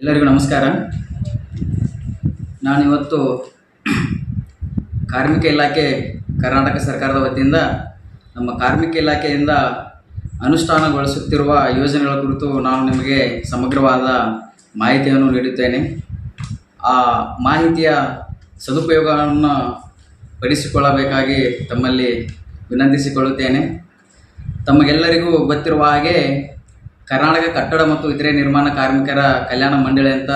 ಎಲ್ಲರಿಗೂ ನಮಸ್ಕಾರ. ನಾನಿವತ್ತು ಕಾರ್ಮಿಕ ಇಲಾಖೆ ಕರ್ನಾಟಕ ಸರ್ಕಾರದ ವತಿಯಿಂದ ನಮ್ಮ ಕಾರ್ಮಿಕ ಇಲಾಖೆಯಿಂದ ಅನುಷ್ಠಾನಗೊಳಿಸುತ್ತಿರುವ ಯೋಜನೆಗಳ ಕುರಿತು ನಾನು ನಿಮಗೆ ಸಮಗ್ರವಾದ ಮಾಹಿತಿಯನ್ನು ನೀಡುತ್ತೇನೆ ಆ ಮಾಹಿತಿಯ ಸದುಪಯೋಗವನ್ನು ಪಡಿಸಿಕೊಳ್ಳಬೇಕಾಗಿ ತಮ್ಮಲ್ಲಿ ವಿನಂತಿಸಿಕೊಳ್ಳುತ್ತೇನೆ. ತಮಗೆಲ್ಲರಿಗೂ ಗೊತ್ತಿರುವ ಹಾಗೆ ಕರ್ನಾಟಕ ಕಟ್ಟಡ ಮತ್ತು ಇತರೆ ನಿರ್ಮಾಣ ಕಾರ್ಮಿಕರ ಕಲ್ಯಾಣ ಮಂಡಳಿ ಅಂತ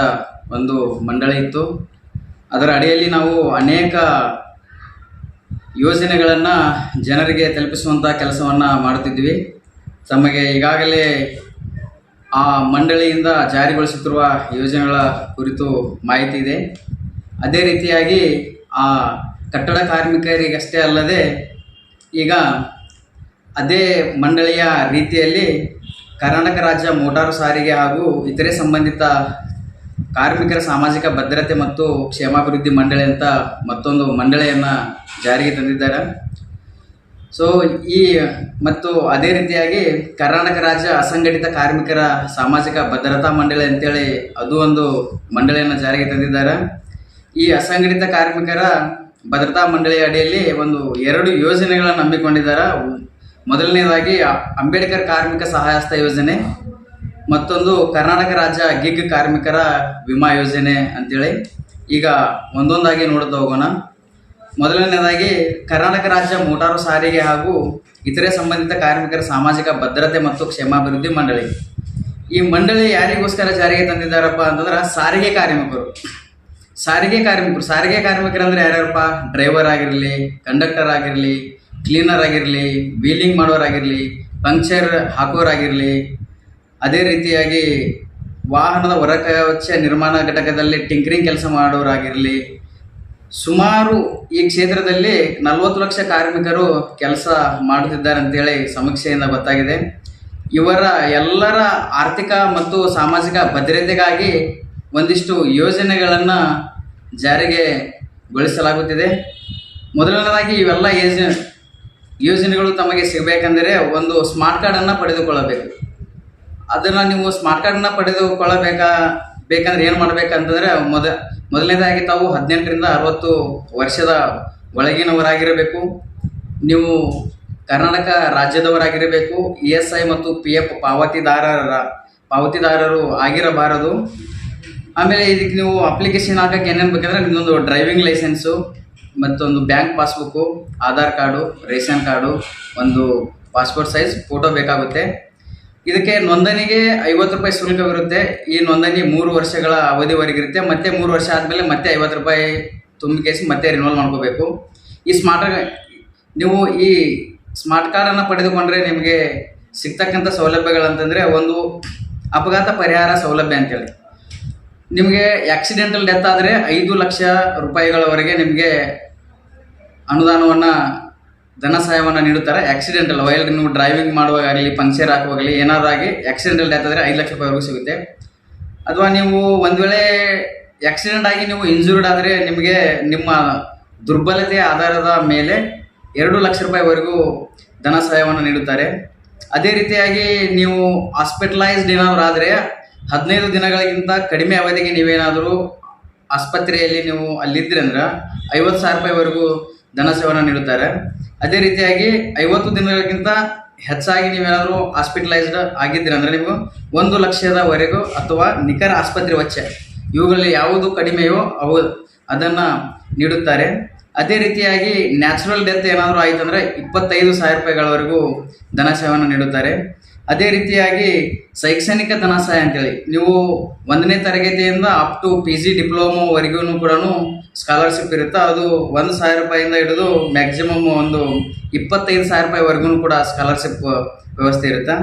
ಒಂದು ಮಂಡಳಿ ಇತ್ತು. ಅದರ ಅಡಿಯಲ್ಲಿ ನಾವು ಅನೇಕ ಯೋಜನೆಗಳನ್ನು ಜನರಿಗೆ ತಲುಪಿಸುವಂಥ ಕೆಲಸವನ್ನು ಮಾಡುತ್ತಿದ್ವಿ. ತಮಗೆ ಈಗಾಗಲೇ ಆ ಮಂಡಳಿಯಿಂದ ಜಾರಿಗೊಳಿಸುತ್ತಿರುವ ಯೋಜನೆಗಳ ಕುರಿತು ಮಾಹಿತಿ ಇದೆ. ಅದೇ ರೀತಿಯಾಗಿ ಆ ಕಟ್ಟಡ ಕಾರ್ಮಿಕರಿಗಷ್ಟೇ ಅಲ್ಲದೆ ಈಗ ಅದೇ ಮಂಡಳಿಯ ರೀತಿಯಲ್ಲಿ ಕರ್ನಾಟಕ ರಾಜ್ಯ ಮೋಟಾರು ಸಾರಿಗೆ ಹಾಗೂ ಇತರೆ ಸಂಬಂಧಿತ ಕಾರ್ಮಿಕರ ಸಾಮಾಜಿಕ ಭದ್ರತೆ ಮತ್ತು ಕ್ಷೇಮಾಭಿವೃದ್ಧಿ ಮಂಡಳಿ ಅಂತ ಮತ್ತೊಂದು ಮಂಡಳಿಯನ್ನು ಜಾರಿಗೆ ತಂದಿದ್ದಾರೆ. ಸೊ ಈ ಮತ್ತು ಅದೇ ರೀತಿಯಾಗಿ ಕರ್ನಾಟಕ ರಾಜ್ಯ ಅಸಂಘಟಿತ ಕಾರ್ಮಿಕರ ಸಾಮಾಜಿಕ ಭದ್ರತಾ ಮಂಡಳಿ ಅಂತೇಳಿ ಅದು ಒಂದು ಮಂಡಳಿಯನ್ನು ಜಾರಿಗೆ ತಂದಿದ್ದಾರೆ. ಈ ಅಸಂಘಟಿತ ಕಾರ್ಮಿಕರ ಭದ್ರತಾ ಮಂಡಳಿಯ ಅಡಿಯಲ್ಲಿ ಒಂದು ಎರಡು ಯೋಜನೆಗಳನ್ನು ಹಮ್ಮಿಕೊಂಡಿದ್ದಾರೆ. ಮೊದಲನೇದಾಗಿ ಅಂಬೇಡ್ಕರ್ ಕಾರ್ಮಿಕ ಸಹಾಯಸ್ಥ ಯೋಜನೆ, ಮತ್ತೊಂದು ಕರ್ನಾಟಕ ರಾಜ್ಯ ಗಿಗ್ ಕಾರ್ಮಿಕರ ವಿಮಾ ಯೋಜನೆ ಅಂತೇಳಿ. ಈಗ ಒಂದೊಂದಾಗಿ ನೋಡುತ್ತಾ ಹೋಗೋಣ. ಮೊದಲನೇದಾಗಿ ಕರ್ನಾಟಕ ರಾಜ್ಯ ಮೋಟಾರು ಸಾರಿಗೆ ಹಾಗೂ ಇತರೆ ಸಂಬಂಧಿತ ಕಾರ್ಮಿಕರ ಸಾಮಾಜಿಕ ಭದ್ರತೆ ಮತ್ತು ಕ್ಷೇಮಾಭಿವೃದ್ಧಿ ಮಂಡಳಿ. ಈ ಮಂಡಳಿ ಯಾರಿಗೋಸ್ಕರ ಜಾರಿಗೆ ತಂದಿದ್ದಾರಪ್ಪ ಅಂತಂದ್ರೆ ಸಾರಿಗೆ ಕಾರ್ಮಿಕರು. ಸಾರಿಗೆ ಕಾರ್ಮಿಕರು, ಸಾರಿಗೆ ಕಾರ್ಮಿಕರಂದ್ರೆ ಯಾರ್ಯಾರಪ್ಪ? ಡ್ರೈವರ್ ಆಗಿರಲಿ, ಕಂಡಕ್ಟರ್ ಆಗಿರಲಿ ಕ್ಲೀನರ್ ಆಗಿರಲಿ ವೀಲಿಂಗ್ ಮಾಡೋರಾಗಿರಲಿ ಪಂಕ್ಚರ್ ಹಾಕೋರಾಗಿರಲಿ, ಅದೇ ರೀತಿಯಾಗಿ ವಾಹನದ ಹೊರಕವಚ ನಿರ್ಮಾಣ ಘಟಕದಲ್ಲಿ ಟಿಂಕರಿಂಗ್ ಕೆಲಸ ಮಾಡೋರಾಗಿರಲಿ, ಸುಮಾರು ಈ ಕ್ಷೇತ್ರದಲ್ಲಿ ನಲವತ್ತು ಲಕ್ಷ ಕಾರ್ಮಿಕರು ಕೆಲಸ ಮಾಡುತ್ತಿದ್ದಾರೆ ಅಂತೇಳಿ ಸಮೀಕ್ಷೆಯಿಂದ ಗೊತ್ತಾಗಿದೆ. ಇವರ ಎಲ್ಲರ ಆರ್ಥಿಕ ಮತ್ತು ಸಾಮಾಜಿಕ ಭದ್ರತೆಗಾಗಿ ಒಂದಿಷ್ಟು ಯೋಜನೆಗಳನ್ನು ಜಾರಿಗೆ ಗೊಳಿಸಲಾಗುತ್ತಿದೆ. ಮೊದಲನೇದಾಗಿ ಇವೆಲ್ಲ ಯೋಜನೆ ಯೋಜನೆಗಳು ತಮಗೆ ಸಿಗಬೇಕೆಂದರೆ ಒಂದು ಸ್ಮಾರ್ಟ್ ಕಾರ್ಡನ್ನು ಪಡೆದುಕೊಳ್ಳಬೇಕು. ಅದನ್ನು ನೀವು ಸ್ಮಾರ್ಟ್ ಕಾರ್ಡನ್ನು ಪಡೆದುಕೊಳ್ಳಬೇಕಾ, ಬೇಕಂದ್ರೆ ಏನು ಮಾಡಬೇಕಂತಂದರೆ ಮೊದ, ಮೊದಲನೇದಾಗಿ ತಾವು ಹದಿನೆಂಟರಿಂದ ಅರವತ್ತು ವರ್ಷದ ಒಳಗಿನವರಾಗಿರಬೇಕು. ನೀವು ಕರ್ನಾಟಕ ರಾಜ್ಯದವರಾಗಿರಬೇಕು. ಇ ಎಸ್ ಐ ಮತ್ತು ಪಿ ಎಫ್ ಪಾವತಿದಾರರ, ಪಾವತಿದಾರರು ಆಗಿರಬಾರದು. ಆಮೇಲೆ ಇದಕ್ಕೆ ನೀವು ಅಪ್ಲಿಕೇಶನ್ ಹಾಕಕ್ಕೆ ಏನೇನು ಬೇಕಂದ್ರೆ ನಿಮ್ಮದೊಂದು ಡ್ರೈವಿಂಗ್ ಲೈಸೆನ್ಸು ಮತ್ತೊಂದು bank passbook, Aadhaar card, ration card, ಒಂದು ಪಾಸ್ಪೋರ್ಟ್ ಸೈಜ್, ಫೋಟೋ ಬೇಕಾಗುತ್ತೆ. ಇದಕ್ಕೆ ನೋಂದಣಿಗೆ ಐವತ್ತು ರೂಪಾಯಿ ಶುಲ್ಕವಿರುತ್ತೆ ಈ ನೋಂದಣಿ ಮೂರು ವರ್ಷಗಳ ಅವಧಿವರೆಗಿರುತ್ತೆ ಮತ್ತೆ ಮೂರು ವರ್ಷ ಆದಮೇಲೆ ಮತ್ತೆ ಐವತ್ತು ರೂಪಾಯಿ ತುಂಬಿಕೇಸಿ ಮತ್ತೆ ರಿನೋಲ್ ಮಾಡ್ಕೋಬೇಕು. ಈ ಸ್ಮಾರ್ಟ್ ನೀವು ಈ ಸ್ಮಾರ್ಟ್ ಕಾರ್ಡನ್ನು ಪಡೆದುಕೊಂಡ್ರೆ ನಿಮಗೆ ಸಿಗ್ತಕ್ಕಂಥ ಸೌಲಭ್ಯಗಳಂತಂದರೆ ಒಂದು ಅಪಘಾತ ಪರಿಹಾರ ಸೌಲಭ್ಯ ಅಂತೇಳಿ. ನಿಮಗೆ ಆಕ್ಸಿಡೆಂಟಲ್ ಡೆತ್ ಆದರೆ ಐದು ಲಕ್ಷ ರೂಪಾಯಿಗಳವರೆಗೆ ನಿಮಗೆ ಅನುದಾನವನ್ನು, ಧನ ಸಹಾಯವನ್ನು ನೀಡುತ್ತಾರೆ. ಆಕ್ಸಿಡೆಂಟಲ್ ವೈಲ್ ನೀವು ಡ್ರೈವಿಂಗ್ ಮಾಡುವಾಗಲಿ ಪಂಕ್ಚರ್ ಹಾಕುವಾಗಲಿ ಏನಾದಾಗಿ ಆಕ್ಸಿಡೆಂಟಲ್ ಡೆತ್ ಆದರೆ ಐದು ಲಕ್ಷ ರೂಪಾಯಿವರೆಗೂ ಸಿಗುತ್ತೆ. ಅಥವಾ ನೀವು ಒಂದು ವೇಳೆ ಆಕ್ಸಿಡೆಂಟ್ ಆಗಿ ನೀವು ಇಂಜೂರ್ಡ್ ಆದರೆ ನಿಮಗೆ ನಿಮ್ಮ ದುರ್ಬಲತೆ ಆಧಾರದ ಮೇಲೆ ಎರಡು ಲಕ್ಷ ರೂಪಾಯಿವರೆಗೂ ಧನ ಸಹಾಯವನ್ನು ನೀಡುತ್ತಾರೆ. ಅದೇ ರೀತಿಯಾಗಿ ನೀವು ಹಾಸ್ಪಿಟಲೈಸ್ಡ್ ಏನಾದರೂ ಆದರೆ ಹದಿನೈದು ದಿನಗಳಿಗಿಂತ ಕಡಿಮೆ ಅವಧಿಗೆ ನೀವೇನಾದರೂ ಆಸ್ಪತ್ರೆಯಲ್ಲಿ ನೀವು ಅಲ್ಲಿದ್ದರೆ ಅಂದ್ರೆ ಐವತ್ತು ಸಾವಿರ ರೂಪಾಯಿವರೆಗೂ ಧನ ಸೇವನ ನೀಡುತ್ತಾರೆ. ಅದೇ ರೀತಿಯಾಗಿ ಐವತ್ತು ದಿನಗಳಿಗಿಂತ ಹೆಚ್ಚಾಗಿ ನೀವೇನಾದರೂ ಹಾಸ್ಪಿಟಲೈಸ್ಡ್ ಆಗಿದ್ದೀರಿ ಅಂದರೆ ನೀವು ಒಂದು ಲಕ್ಷದವರೆಗೂ ಅಥವಾ ನಿಖರ ಆಸ್ಪತ್ರೆ ವೆಚ್ಚ ಇವುಗಳಲ್ಲಿ ಯಾವುದು ಕಡಿಮೆಯೋ ಅವು ಅದನ್ನು ನೀಡುತ್ತಾರೆ. ಅದೇ ರೀತಿಯಾಗಿ ನ್ಯಾಚುರಲ್ ಡೆತ್ ಏನಾದರೂ ಆಯಿತು ಅಂದರೆ ಇಪ್ಪತ್ತೈದು ಸಾವಿರ ರೂಪಾಯಿಗಳವರೆಗೂ ಧನ ಸೇವನ ನೀಡುತ್ತಾರೆ. ಅದೇ ರೀತಿಯಾಗಿ ಶೈಕ್ಷಣಿಕ ಧನಸಹಾಯ ಅಂತೇಳಿ. ನೀವು ಒಂದನೇ ತರಗತಿಯಿಂದ ಅಪ್ ಟು ಪಿ ಜಿ ಡಿಪ್ಲೊಮೋವರೆಗೂ ಕೂಡ ಸ್ಕಾಲರ್ಶಿಪ್ ಇರುತ್ತೆ, ಅದು ಒಂದು ಸಾವಿರ ರೂಪಾಯಿಂದ ಹಿಡಿದು ಮ್ಯಾಕ್ಸಿಮಮ್ ಒಂದು ಇಪ್ಪತ್ತೈದು ಸಾವಿರ ರೂಪಾಯಿವರೆಗೂ ಕೂಡ ಸ್ಕಾಲರ್ಶಿಪ್ ವ್ಯವಸ್ಥೆ ಇರುತ್ತೆ?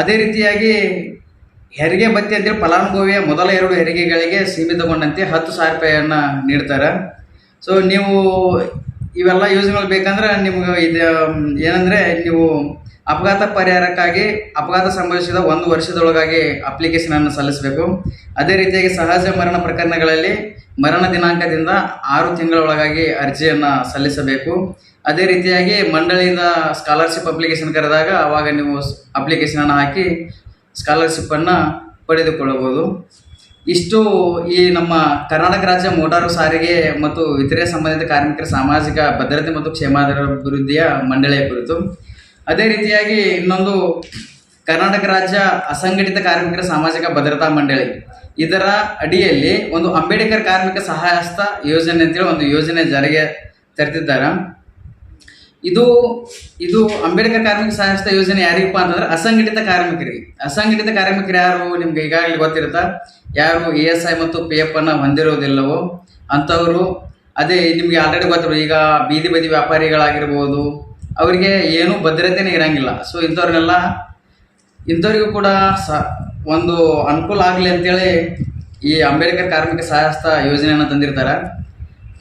ಅದೇ ರೀತಿಯಾಗಿ ಹೆರಿಗೆ ಭತ್ಯೆ ಅಂತೇಳಿ ಫಲಾನುಭವಿಯ ಮೊದಲ ಎರಡು ಹೆರಿಗೆಗಳಿಗೆ ಸೀಮಿತಗೊಂಡಂತೆ ಹತ್ತು ಸಾವಿರ ರೂಪಾಯಿಯನ್ನು ನೀಡ್ತಾರೆ. ಸೊ ನೀವು ಇವೆಲ್ಲ ಯೂಸ್ಗಳು ಬೇಕಂದ್ರೆ ನಿಮ್ಗೆ ಇದು, ಏನಂದರೆ ನೀವು ಅಪಘಾತ ಪರಿಹಾರಕ್ಕಾಗಿ ಅಪಘಾತ ಸಂಭವಿಸಿದ ಒಂದು ವರ್ಷದೊಳಗಾಗಿ ಅಪ್ಲಿಕೇಶನ್ ಅನ್ನು ಸಲ್ಲಿಸಬೇಕು. ಅದೇ ರೀತಿಯಾಗಿ ಸಹಜ ಮರಣ ಪ್ರಕರಣಗಳಲ್ಲಿ ಮರಣ ದಿನಾಂಕದಿಂದ ಆರು ತಿಂಗಳ ಒಳಗಾಗಿ ಅರ್ಜಿಯನ್ನು ಸಲ್ಲಿಸಬೇಕು. ಅದೇ ರೀತಿಯಾಗಿ ಮಂಡಳಿಯಿಂದ ಸ್ಕಾಲರ್ಶಿಪ್ ಅಪ್ಲಿಕೇಶನ್ ಕರೆದಾಗ ಆವಾಗ ನೀವು ಅಪ್ಲಿಕೇಶನನ್ನು ಹಾಕಿ ಸ್ಕಾಲರ್ಶಿಪ್ಪನ್ನು ಪಡೆದುಕೊಳ್ಳಬಹುದು. ಇಷ್ಟು ಈ ನಮ್ಮ ಕರ್ನಾಟಕ ರಾಜ್ಯ ಮೋಟಾರು ಸಾರಿಗೆ ಮತ್ತು ಇತರೆ ಸಂಬಂಧಿತ ಕಾರ್ಮಿಕರ ಸಾಮಾಜಿಕ ಭದ್ರತೆ ಮತ್ತು ಕ್ಷೇಮಾಭಿವೃದ್ಧಿಯ ಮಂಡಳಿಯ ಕುರಿತು. ಅದೇ ರೀತಿಯಾಗಿ ಇನ್ನೊಂದು ಕರ್ನಾಟಕ ರಾಜ್ಯ ಅಸಂಘಟಿತ ಕಾರ್ಮಿಕರ ಸಾಮಾಜಿಕ ಭದ್ರತಾ ಮಂಡಳಿ. ಇದರ ಅಡಿಯಲ್ಲಿ ಒಂದು ಅಂಬೇಡ್ಕರ್ ಕಾರ್ಮಿಕ ಸಹಾಯಸ್ತ ಯೋಜನೆ ಅಂತೇಳಿ ಒಂದು ಯೋಜನೆ ಜಾರಿಗೆ ತರ್ತಿದ್ದಾರೆ. ಇದು ಇದು ಅಂಬೇಡ್ಕರ್ ಕಾರ್ಮಿಕ ಸಹಾಯಸ್ತ ಯೋಜನೆ ಯಾರಿಗಪ್ಪ ಅಂತಂದ್ರೆ ಅಸಂಘಟಿತ ಕಾರ್ಮಿಕರಿಗೆ. ಅಸಂಘಟಿತ ಕಾರ್ಮಿಕರು ಯಾರು ನಿಮ್ಗೆ ಈಗಾಗಲೇ ಗೊತ್ತಿರುತ್ತಾ? ಯಾರು ಇ ಎಸ್ ಐ ಮತ್ತು ಪಿ ಎಫ್ ಅನ್ನ ಹೊಂದಿರೋದಿಲ್ಲವೋ? ಅಂಥವರು, ಅದೇ ನಿಮಗೆ ಆಲ್ರೆಡಿ ಗೊತ್ತಿರೋ ಈಗ ಬೀದಿ ಬದಿ ವ್ಯಾಪಾರಿಗಳಾಗಿರ್ಬೋದು ಅವರಿಗೆ ಏನೂ ಭದ್ರತೆನೇ ಇರಂಗಿಲ್ಲ. ಸೊ ಇಂಥವ್ರನ್ನೆಲ್ಲ ಇಂಥವ್ರಿಗೂ ಕೂಡ ಸ, ಒಂದು ಅನುಕೂಲ ಆಗಲಿ ಅಂತೇಳಿ ಈ ಅಂಬೇಡ್ಕರ್ ಕಾರ್ಮಿಕ ಸಹಾಯಸ್ತ ಯೋಜನೆಯನ್ನು ತಂದಿರ್ತಾರೆ.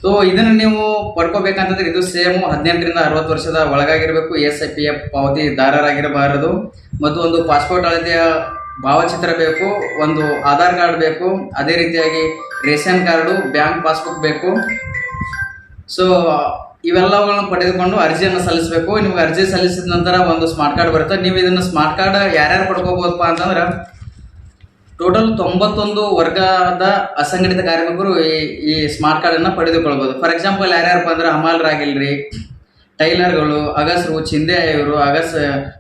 ಸೊ ಇದನ್ನು ನೀವು ಪಡ್ಕೋಬೇಕಂತಂದ್ರೆ ಇದು ಸೇಮು ಹದಿನೆಂಟರಿಂದ ಅರವತ್ತು ವರ್ಷದ ಒಳಗಾಗಿರಬೇಕು. ಎಸ್ ಐ ಪಿ ಎಫ್ ಪಾವತಿದಾರರಾಗಿರಬಾರದು. ಮತ್ತು ಒಂದು ಪಾಸ್ಪೋರ್ಟ್ ಅಳತೆಯ ಭಾವಚಿತ್ರ ಬೇಕು, ಒಂದು ಆಧಾರ್ ಕಾರ್ಡ್ ಬೇಕು, ಅದೇ ರೀತಿಯಾಗಿ ರೇಷನ್ ಕಾರ್ಡು, ಬ್ಯಾಂಕ್ ಪಾಸ್ಬುಕ್ ಬೇಕು. ಸೊ ಇವೆಲ್ಲವುಗಳನ್ನು ಪಡೆದುಕೊಂಡು ಅರ್ಜಿಯನ್ನು ಸಲ್ಲಿಸಬೇಕು. ನಿಮ್ಗೆ ಅರ್ಜಿ ಸಲ್ಲಿಸಿದ ನಂತರ ಒಂದು ಸ್ಮಾರ್ಟ್ ಕಾರ್ಡ್ ಬರುತ್ತೆ. ನೀವು ಇದನ್ನು ಸ್ಮಾರ್ಟ್ ಕಾರ್ಡ್ ಯಾರ್ಯಾರು ಪಡ್ಕೋಬೋದಪ್ಪ ಅಂತಂದ್ರೆ ಟೋಟಲ್ ತೊಂಬತ್ತೊಂದು ವರ್ಗದ ಅಸಂಘಟಿತ ಕಾರ್ಮಿಕರು ಈ ಈ ಸ್ಮಾರ್ಟ್ ಕಾರ್ಡನ್ನು ಪಡೆದುಕೊಳ್ಬೋದು. ಫಾರ್ ಎಕ್ಸಾಂಪಲ್ ಯಾರ್ಯಾರಪ್ಪ ಅಂದ್ರೆ ಹಮಾಲರಾಗಿಲ್ರಿ ಟೈಲರ್ಗಳು, ಅಗಸರು, ಚಿಂದೆಯವರು, ಅಗಸ,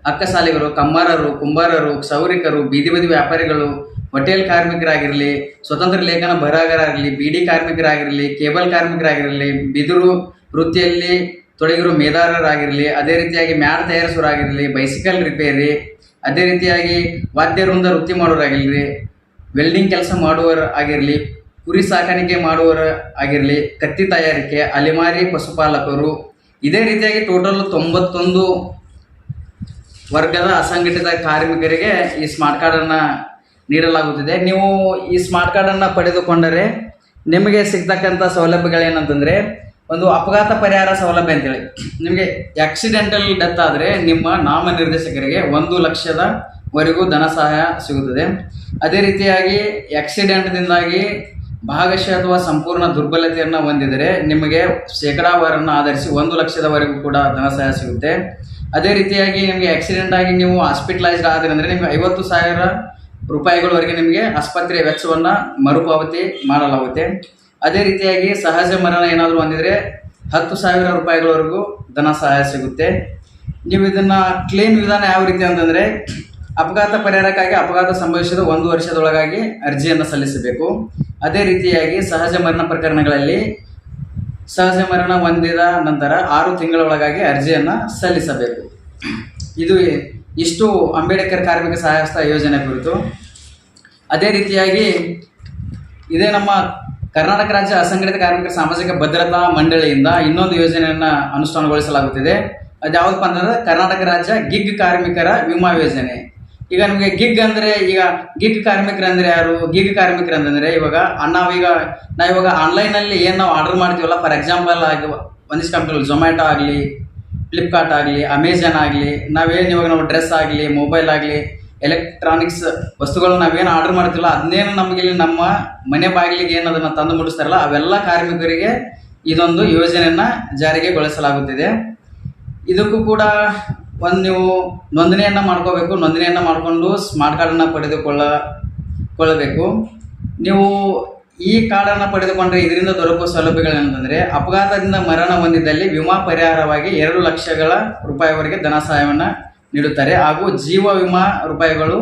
ಅಕ್ಕಸಾಲಿಗರು, ಕಮ್ಮಾರರು, ಕುಂಬಾರರು, ಸೌರಿಕರು, ಬೀದಿ ಬದಿ ವ್ಯಾಪಾರಿಗಳು, ಹೋಟೆಲ್ ಕಾರ್ಮಿಕರಾಗಿರಲಿ, ಸ್ವತಂತ್ರ ಲೇಖನ ಬರಹಗಾರರಾಗಲಿ ಡಿ ಕಾರ್ಮಿಕರಾಗಿರಲಿ, ಕೇಬಲ್ ಕಾರ್ಮಿಕರಾಗಿರಲಿ, ಬಿದಿರು ವೃತ್ತಿಯಲ್ಲಿ ತೊಡಗಿರೋ ಮೇದಾರರಾಗಿರಲಿ ಅದೇ ರೀತಿಯಾಗಿ ಮ್ಯಾಟ್ ತಯಾರಿಸೋರಾಗಿರಲಿ ಬೈಸಿಕಲ್ ರಿಪೇರಿ ಅದೇ ರೀತಿಯಾಗಿ ವಾದ್ಯವೃಂದ ವೃತ್ತಿ ಮಾಡೋರಾಗಿರಲಿ ವೆಲ್ಡಿಂಗ್ ಕೆಲಸ ಮಾಡುವವರು ಆಗಿರಲಿ, ಕುರಿ ಸಾಕಾಣಿಕೆ ಮಾಡುವವರು ಆಗಿರಲಿ, ಕತ್ತಿ ತಯಾರಿಕೆ, ಅಲೆಮಾರಿ ಪಶುಪಾಲಕರು, ಇದೇ ರೀತಿಯಾಗಿ ಟೋಟಲ್ ತೊಂಬತ್ತೊಂದು ವರ್ಗದ ಅಸಂಘಟಿತ ಕಾರ್ಮಿಕರಿಗೆ ಈ ಸ್ಮಾರ್ಟ್ ಕಾರ್ಡನ್ನು ನೀಡಲಾಗುತ್ತಿದೆ. ನೀವು ಈ ಸ್ಮಾರ್ಟ್ ಕಾರ್ಡನ್ನು ಪಡೆದುಕೊಂಡರೆ ನಿಮಗೆ ಸಿಗ್ತಕ್ಕಂಥ ಸೌಲಭ್ಯಗಳೇನಂತಂದರೆ ಒಂದು ಅಪಘಾತ ಪರಿಹಾರ ಸೌಲಭ್ಯ ಅಂತೇಳಿ. ನಿಮಗೆ ಆಕ್ಸಿಡೆಂಟಲ್ ಡೆತ್ ಆದರೆ ನಿಮ್ಮ ನಾಮನಿರ್ದೇಶಕರಿಗೆ ಒಂದು ಲಕ್ಷದವರೆಗೂ ಧನ ಸಹಾಯ ಸಿಗುತ್ತದೆ. ಅದೇ ರೀತಿಯಾಗಿ ಆಕ್ಸಿಡೆಂಟ್ದಿಂದಾಗಿ ಭಾಗಶಃ ಅಥವಾ ಸಂಪೂರ್ಣ ದುರ್ಬಲತೆಯನ್ನು ಹೊಂದಿದರೆ ನಿಮಗೆ ಶೇಕಡಾವಾರನ್ನು ಆಧರಿಸಿ ಒಂದು ಲಕ್ಷದವರೆಗೂ ಕೂಡ ಧನ ಸಹಾಯ ಸಿಗುತ್ತೆ. ಅದೇ ರೀತಿಯಾಗಿ ನಿಮಗೆ ಆಕ್ಸಿಡೆಂಟ್ ಆಗಿ ನೀವು ಹಾಸ್ಪಿಟಲೈಸ್ಡ್ ಆದರೆ ಅಂದರೆ ನಿಮಗೆ ಐವತ್ತು ಸಾವಿರ ರೂಪಾಯಿಗಳವರೆಗೆ ನಿಮಗೆ ಆಸ್ಪತ್ರೆಯ ವೆಚ್ಚವನ್ನು ಮರುಪಾವತಿ ಮಾಡಲಾಗುತ್ತೆ. ಅದೇ ರೀತಿಯಾಗಿ ಸಹಜ ಮರಣ ಏನಾದರೂ ಹೊಂದಿದರೆ ಹತ್ತು ಸಾವಿರ ರೂಪಾಯಿಗಳವರೆಗೂ ಧನ ಸಹಾಯ ಸಿಗುತ್ತೆ. ನೀವು ಇದನ್ನು ಕ್ಲೇಮ್ ವಿಧಾನ ಯಾವ ರೀತಿ ಅಂತಂದರೆ ಅಪಘಾತ ಪರಿಹಾರಕ್ಕಾಗಿ ಅಪಘಾತ ಸಂಭವಿಸಿದ ಒಂದು ವರ್ಷದೊಳಗಾಗಿ ಅರ್ಜಿಯನ್ನು ಸಲ್ಲಿಸಬೇಕು. ಅದೇ ರೀತಿಯಾಗಿ ಸಹಜ ಮರಣ ಪ್ರಕರಣಗಳಲ್ಲಿ ಸಹಜ ಮರಣ ಹೊಂದಿದ ನಂತರ ಆರು ತಿಂಗಳೊಳಗಾಗಿ ಅರ್ಜಿಯನ್ನು ಸಲ್ಲಿಸಬೇಕು. ಇದು ಇಷ್ಟು ಅಂಬೇಡ್ಕರ್ ಕಾರ್ಮಿಕ ಸಹಾಯಸ್ಥ ಯೋಜನೆ ಕುರಿತು. ಅದೇ ರೀತಿಯಾಗಿ ಇದೇ ನಮ್ಮ ಕರ್ನಾಟಕ ರಾಜ್ಯ ಅಸಂಘಟಿತ ಕಾರ್ಮಿಕರ ಸಾಮಾಜಿಕ ಭದ್ರತಾ ಮಂಡಳಿಯಿಂದ ಇನ್ನೊಂದು ಯೋಜನೆಯನ್ನು ಅನುಷ್ಠಾನಗೊಳಿಸಲಾಗುತ್ತಿದೆ. ಅದು ಯಾವುದಪ್ಪ ಅಂತಂದ್ರೆ ಕರ್ನಾಟಕ ರಾಜ್ಯ ಗಿಗ್ ಕಾರ್ಮಿಕರ ವಿಮಾ ಯೋಜನೆ. ಈಗ ನಮಗೆ ಗಿಗ್ ಅಂದರೆ ಈಗ ಗಿಗ್ ಕಾರ್ಮಿಕರು ಅಂದರೆ ಯಾರು? ಗಿಗ್ ಕಾರ್ಮಿಕರು ಅಂತಂದರೆ ಇವಾಗ ನಾವೀಗ ನಾವು ಇವಾಗ ಆನ್ಲೈನಲ್ಲಿ ಏನು ನಾವು ಆರ್ಡರ್ ಮಾಡ್ತೀವಲ್ಲ, ಫಾರ್ ಎಕ್ಸಾಂಪಲ್ ಆಗಿ ಒಂದಿಷ್ಟು ಕಂಪ್ನಿಗಳು ಝೊಮ್ಯಾಟೊ ಆಗಲಿ ಫ್ಲಿಪ್ಕಾರ್ಟ್ ಆಗಲಿ ಅಮೆಝಾನ್ ಆಗಲಿ ನಾವೇನು ಇವಾಗ ನಾವು ಡ್ರೆಸ್ ಆಗಲಿ ಮೊಬೈಲ್ ಆಗಲಿ ಎಲೆಕ್ಟ್ರಾನಿಕ್ಸ್ ವಸ್ತುಗಳು ನಾವೇನು ಆರ್ಡರ್ ಮಾಡ್ತಿಲ್ಲ ಅದನ್ನೇನು ನಮಗೆ ಇಲ್ಲಿ ನಮ್ಮ ಮನೆ ಬಾಗಿಲಿಗೆ ಏನು ಅದನ್ನು ತಂದು ಮುಟ್ಟಿಸ್ತಾರಲ್ಲ, ಅವೆಲ್ಲ ಕಾರ್ಮಿಕರಿಗೆ ಇದೊಂದು ಯೋಜನೆಯನ್ನು ಜಾರಿಗೆ ಗೊಳಿಸಲಾಗುತ್ತಿದೆ. ಇದಕ್ಕೂ ಕೂಡ ಒಂದು ನೀವು ನೋಂದಣಿಯನ್ನು ಮಾಡ್ಕೋಬೇಕು, ನೋಂದಣಿಯನ್ನು ಮಾಡಿಕೊಂಡು ಸ್ಮಾರ್ಟ್ ಕಾರ್ಡನ್ನು ಪಡೆದುಕೊಳ್ಳ, ಕೊಳ್ಳಬೇಕು. ನೀವು ಈ ಕಾರ್ಡನ್ನು ಪಡೆದುಕೊಂಡ್ರೆ ಇದರಿಂದ ದೊರಕುವ ಸೌಲಭ್ಯಗಳೇನಂತಂದರೆ ಅಪಘಾತದಿಂದ ಮರಣ ಹೊಂದಿದ್ದಲ್ಲಿ ವಿಮಾ ಪರಿಹಾರವಾಗಿ ಎರಡು ಲಕ್ಷಗಳ ರೂಪಾಯಿವರೆಗೆ ಧನ ಸಹಾಯವನ್ನು ನೀಡುತ್ತಾರೆ. ಹಾಗೂ ಜೀವ ವಿಮಾ ರೂಪಾಯಿಗಳು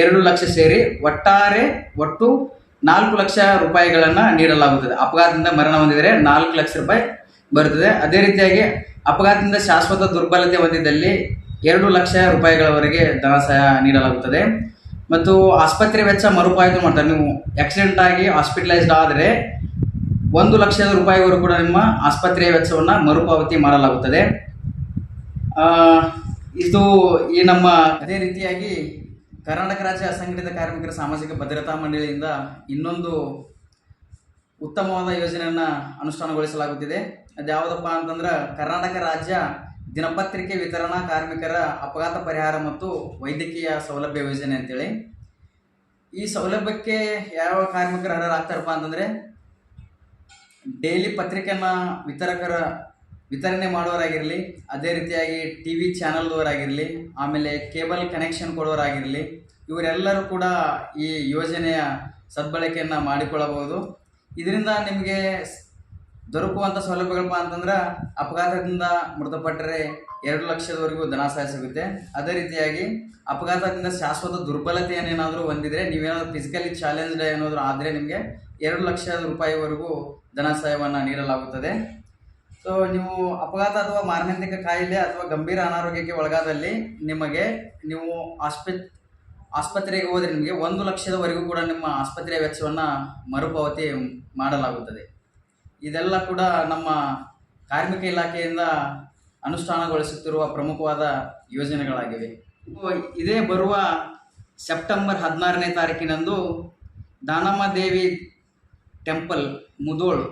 ಎರಡು ಲಕ್ಷ ಸೇರಿ ಒಟ್ಟಾರೆ ಒಟ್ಟು ನಾಲ್ಕು ಲಕ್ಷ ರೂಪಾಯಿಗಳನ್ನು ನೀಡಲಾಗುತ್ತದೆ. ಅಪಘಾತದಿಂದ ಮರಣ ಹೊಂದಿದರೆ ನಾಲ್ಕು ಲಕ್ಷ ರೂಪಾಯಿ ಬರುತ್ತದೆ. ಅದೇ ರೀತಿಯಾಗಿ ಅಪಘಾತದಿಂದ ಶಾಶ್ವತ ದುರ್ಬಲತೆ ಹೊಂದಿದ್ದಲ್ಲಿ ಎರಡು ಲಕ್ಷ ರೂಪಾಯಿಗಳವರೆಗೆ ಧನ ಸಹಾಯ ನೀಡಲಾಗುತ್ತದೆ. ಮತ್ತು ಆಸ್ಪತ್ರೆ ವೆಚ್ಚ ಮರುಪಾವತಿ ಮಾಡ್ತಾರೆ. ನೀವು ಆಕ್ಸಿಡೆಂಟ್ ಆಗಿ ಹಾಸ್ಪಿಟಲೈಸ್ಡ್ ಆದರೆ ಒಂದು ಲಕ್ಷದ ರೂಪಾಯಿವರೆಗೂ ಕೂಡ ನಿಮ್ಮ ಆಸ್ಪತ್ರೆಯ ವೆಚ್ಚವನ್ನು ಮರುಪಾವತಿ ಮಾಡಲಾಗುತ್ತದೆ. ಇದು ಈ ನಮ್ಮ ಅದೇ ರೀತಿಯಾಗಿ ಕರ್ನಾಟಕ ರಾಜ್ಯ ಅಸಂಘಟಿತ ಕಾರ್ಮಿಕರ ಸಾಮಾಜಿಕ ಭದ್ರತಾ ಮಂಡಳಿಯಿಂದ ಇನ್ನೊಂದು ಉತ್ತಮವಾದ ಯೋಜನೆಯನ್ನು ಅನುಷ್ಠಾನಗೊಳಿಸಲಾಗುತ್ತಿದೆ. ಅದು ಯಾವುದಪ್ಪ ಅಂತಂದ್ರೆ ಕರ್ನಾಟಕ ರಾಜ್ಯ ದಿನಪತ್ರಿಕೆ ವಿತರಣಾ ಕಾರ್ಮಿಕರ ಅಪಘಾತ ಪರಿಹಾರ ಮತ್ತು ವೈದ್ಯಕೀಯ ಸೌಲಭ್ಯ ಯೋಜನೆ ಅಂತೇಳಿ. ಈ ಸೌಲಭ್ಯಕ್ಕೆ ಯಾವ ಕಾರ್ಮಿಕರು ಅರ್ಹರಾಗ್ತಾರಪ್ಪ ಅಂತಂದರೆ, ಡೈಲಿ ಪತ್ರಿಕೆಯನ್ನು ವಿತರಕರ ವಿತರಣೆ ಮಾಡೋರಾಗಿರಲಿ ಅದೇ ರೀತಿಯಾಗಿ ಟಿ ವಿ ಚಾನಲ್ದವರಾಗಿರಲಿ, ಆಮೇಲೆ ಕೇಬಲ್ ಕನೆಕ್ಷನ್ ಕೊಡೋರಾಗಿರಲಿ, ಇವರೆಲ್ಲರೂ ಕೂಡ ಈ ಯೋಜನೆಯ ಸದ್ಬಳಕೆಯನ್ನು ಮಾಡಿಕೊಳ್ಳಬಹುದು. ಇದರಿಂದ ನಿಮಗೆ ದೊರಕುವಂಥ ಸೌಲಭ್ಯಗಳಪ್ಪ ಅಂತಂದ್ರೆ ಅಪಘಾತದಿಂದ ಮೃತಪಟ್ಟರೆ ಎರಡು ಲಕ್ಷದವರೆಗೂ ಧನ ಸಹಾಯ ಸಿಗುತ್ತೆ. ಅದೇ ರೀತಿಯಾಗಿ ಅಪಘಾತದಿಂದ ಶಾಶ್ವತ ದುರ್ಬಲತೆಯನ್ನೇನಾದರೂ ಹೊಂದಿದರೆ, ನೀವೇನಾದರೂ ಫಿಸಿಕಲಿ ಚಾಲೆಂಜ್ಡ್ ಏನಾದರೂ ಆದರೆ ನಿಮಗೆ ಎರಡು ಲಕ್ಷ ರೂಪಾಯಿವರೆಗೂ ಧನ ಸಹಾಯವನ್ನು ನೀಡಲಾಗುತ್ತದೆ. ಸೊ ನೀವು ಅಪಘಾತ ಅಥವಾ ಮಾರಣಾಂತಿಕ ಕಾಯಿಲೆ ಅಥವಾ ಗಂಭೀರ ಅನಾರೋಗ್ಯಕ್ಕೆ ಒಳಗಾದಲ್ಲಿ ನಿಮಗೆ ನೀವು ಆಸ್ಪತ್, ಆಸ್ಪತ್ರೆಗೆ ಹೋದರೆ ನಿಮಗೆ ಒಂದು ಲಕ್ಷದವರೆಗೂ ಕೂಡ ನಿಮ್ಮ ಆಸ್ಪತ್ರೆಯ ವೆಚ್ಚವನ್ನು ಮರುಪಾವತಿ ಮಾಡಲಾಗುತ್ತದೆ. ಇದೆಲ್ಲ ಕೂಡ ನಮ್ಮ ಕಾರ್ಮಿಕ ಇಲಾಖೆಯಿಂದ ಅನುಷ್ಠಾನಗೊಳಿಸುತ್ತಿರುವ ಪ್ರಮುಖವಾದ ಯೋಜನೆಗಳಾಗಿವೆ. ಇದೇ ಬರುವ ಸೆಪ್ಟೆಂಬರ್ ಹದಿನಾರನೇ ತಾರೀಕಿನಂದು ದಾನಮ್ಮ ದೇವಿ ಟೆಂಪಲ್, ಮುದೋಳ್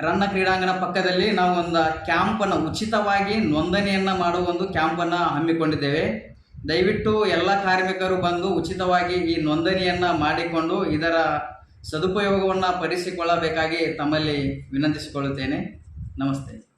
ರನ್ನ ಕ್ರೀಡಾಂಗಣ ಪಕ್ಕದಲ್ಲಿ ನಾವು ಒಂದು ಕ್ಯಾಂಪನ್ನು ಉಚಿತವಾಗಿ ನೋಂದಣಿಯನ್ನು ಮಾಡುವ ಒಂದು ಕ್ಯಾಂಪನ್ನು ಹಮ್ಮಿಕೊಂಡಿದ್ದೇವೆ. ದಯವಿಟ್ಟು ಎಲ್ಲ ಕಾರ್ಮಿಕರು ಬಂದು ಉಚಿತವಾಗಿ ಈ ನೋಂದಣಿಯನ್ನು ಮಾಡಿಕೊಂಡು ಇದರ ಸದುಪಯೋಗವನ್ನು ಪಡಿಸಿಕೊಳ್ಳಬೇಕಾಗಿ ತಮ್ಮಲ್ಲಿ ವಿನಂತಿಸಿಕೊಳ್ಳುತ್ತೇನೆ. ನಮಸ್ತೆ.